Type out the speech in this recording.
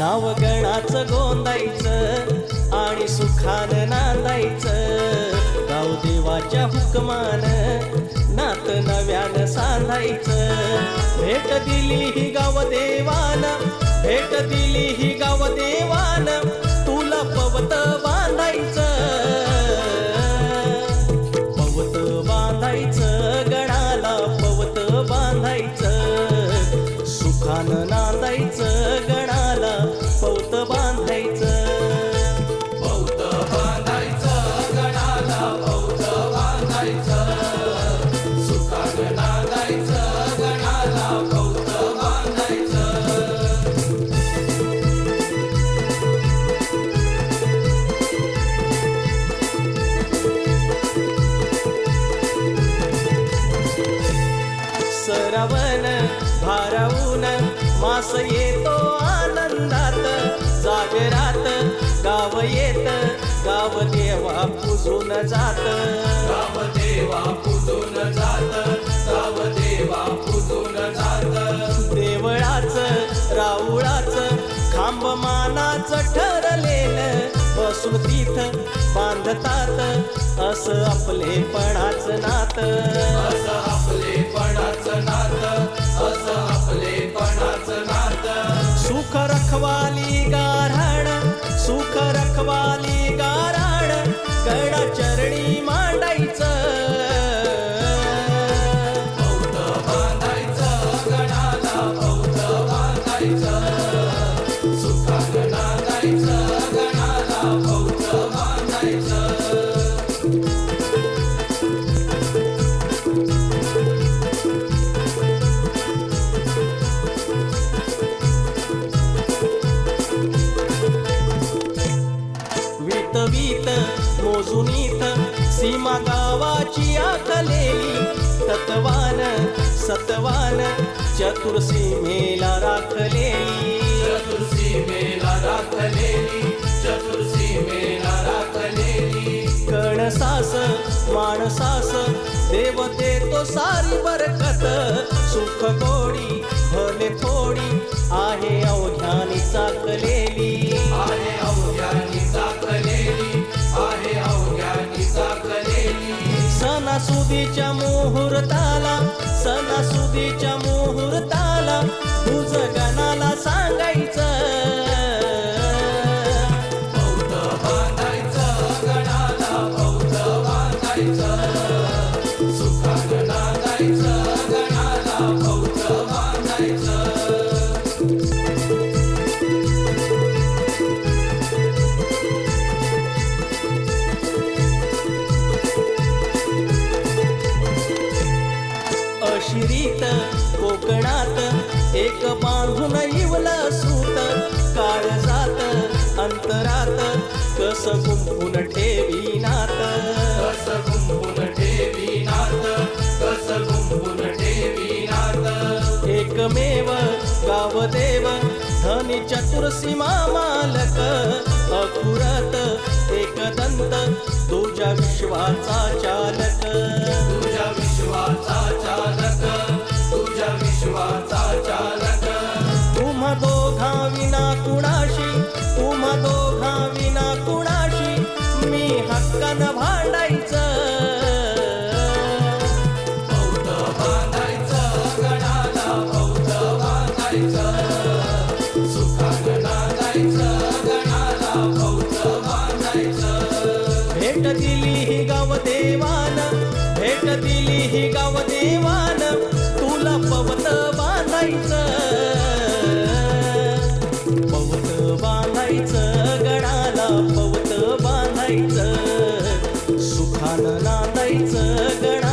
नाव गणाचं गोंदायचं आणि सुखान नांदायचं. गाव देवाच्या हुकमान नात नव्यान सांधायचं. भेट दिली ही गाव देवान भेट दिली श्रवण नांदायचं भारावून मास येतो आनंदात. जागरात गाव येत गाव देवा पुजून जात. गाव मानाच ठरलेलं बसून तिथ बांधतात असं आपलेपणाच नात. असं आपलेपणाचं नातं असं आपलेपणाचं नातं. सुख रखवाली गाराण सुख रखवाली गाराण गणा वीत वीत मोजून इथ सीमा गावाची आखलेली तत्वान सतवान चतुर्सीमेला राखलेली. चतुर्सी मेला राखलेली चतुर्सी मेला राखलेली. कणसास माणसास देव देतो सारी बरकत. सुख गोडी भले थोडी आहे अवघ्यानी चाकलेली the अशिरीत कोकणात एक बांधून इवला सूत काळजात अंतरात कस गुंफून ठेवी नात कस गुंफून ठेवी नात कस ठेवी नात एकमेव गावदेव धनी चतुर्सीमा मालक अखुरत एकदंत तुझ्या विश्वाचा विना कुणाशी तुम्हा दोघा विना कुणाशी मी हक्कानं भांडायचं. भेट दिली ही गाव देवान भेट दिली ही गाव देवान. 在这个。